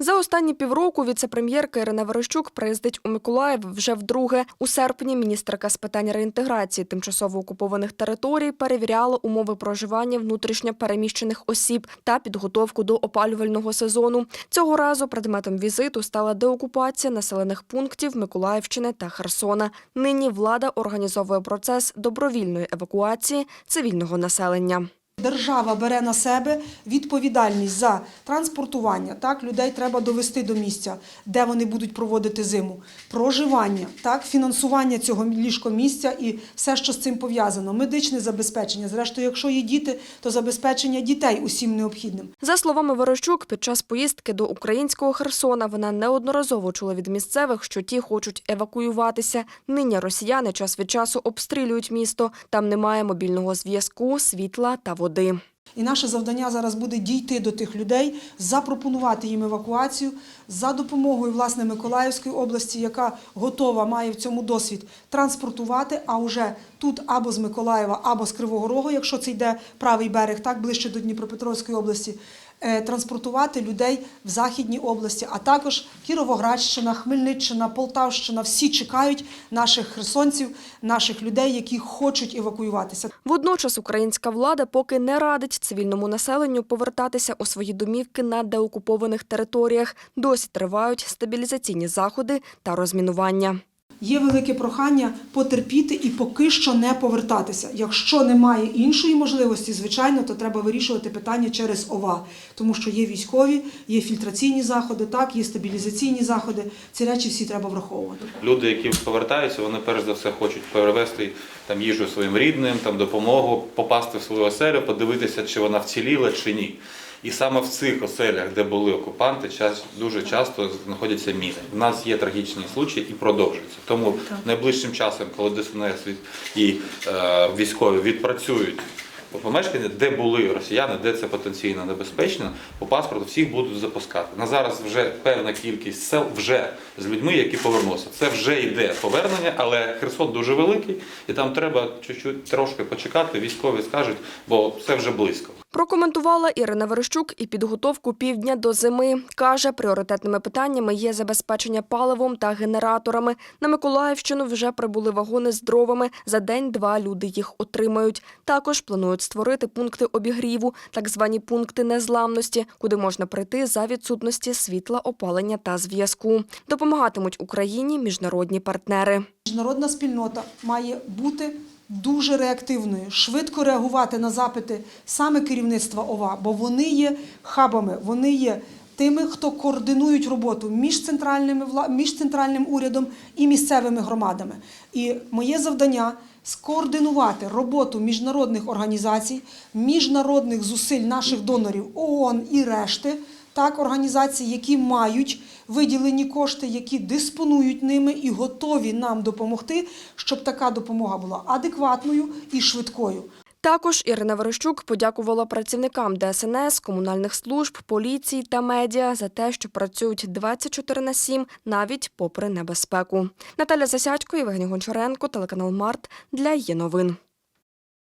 За останні півроку віце-прем'єрка Ірина Верещук приїздить у Миколаїв вже вдруге. У серпні міністерка з питань реінтеграції тимчасово окупованих територій перевіряла умови проживання внутрішньо переміщених осіб та підготовку до опалювального сезону. Цього разу предметом візиту стала деокупація населених пунктів Миколаївщини та Херсона. Нині влада організовує процес добровільної евакуації цивільного населення. Держава бере на себе відповідальність за транспортування. Так, людей треба довести до місця, де вони будуть проводити зиму. Проживання, так, фінансування цього ліжкомісця і все, що з цим пов'язано. Медичне забезпечення. Зрештою, якщо є діти, то забезпечення дітей усім необхідним. За словами Ворощук, під час поїздки до українського Херсона вона неодноразово чула від місцевих, що ті хочуть евакуюватися. Нині росіяни час від часу обстрілюють місто. Там немає мобільного зв'язку, світла та води. І наше завдання зараз буде дійти до тих людей, запропонувати їм евакуацію за допомогою власне Миколаївської області, яка готова має в цьому досвід транспортувати. А вже тут або з Миколаєва, або з Кривого Рогу, якщо це йде правий берег, так ближче до Дніпропетровської області. Е, Транспортувати людей в західній області, а також Кіровоградщина, Хмельниччина, Полтавщина всі чекають наших херсонців, наших людей, які хочуть евакуюватися. Водночас українська влада поки не радить цивільному населенню повертатися у свої домівки на деокупованих територіях. Досі тривають стабілізаційні заходи та розмінування. Є велике прохання потерпіти і поки що не повертатися. Якщо немає іншої можливості, звичайно, то треба вирішувати питання через ОВА, тому що є військові, є фільтраційні заходи, так, є стабілізаційні заходи. Ці речі всі треба враховувати. Люди, які повертаються, вони перш за все хочуть перевезти там їжу своїм рідним, там допомогу, попасти в свою оселю, подивитися, чи вона вціліла, чи ні. І саме в цих оселях, де були окупанти, дуже часто знаходяться міни. У нас є трагічні случаї і продовжуються. Тому найближчим часом, коли ДСНС і- е, військові відпрацюють помешкання, де були росіяни, де це потенційно небезпечно, по паспорту всіх будуть запускати. На зараз вже певна кількість сел вже з людьми, які повернуться. Це вже йде повернення, але Херсон дуже великий, і там треба чуть-чуть трошки почекати. Військові скажуть, бо це вже близько. Прокоментувала Ірина Верещук і підготовку півдня до зими. Каже, пріоритетними питаннями є забезпечення паливом та генераторами. На Миколаївщину вже прибули вагони з дровами. За день-два люди їх отримають. Також планують створити пункти обігріву, так звані пункти незламності, куди можна прийти за відсутності світла, опалення та зв'язку. Допомагатимуть Україні міжнародні партнери. Міжнародна спільнота має бути дуже реактивною, швидко реагувати на запити саме керівництва ОВА, бо вони є хабами, вони є тими, хто координують роботу між центральними між центральним урядом і місцевими громадами. І моє завдання скоординувати роботу міжнародних організацій, міжнародних зусиль наших донорів ООН і решти так, організацій, які мають виділені кошти, які диспонують ними і готові нам допомогти, щоб така допомога була адекватною і швидкою. Також Ірина Верещук подякувала працівникам ДСНС, комунальних служб, поліції та медіа за те, що працюють 24 на 7, навіть попри небезпеку. Наталя Засядько, Євгеній Гончаренко, телеканал Март для є новин.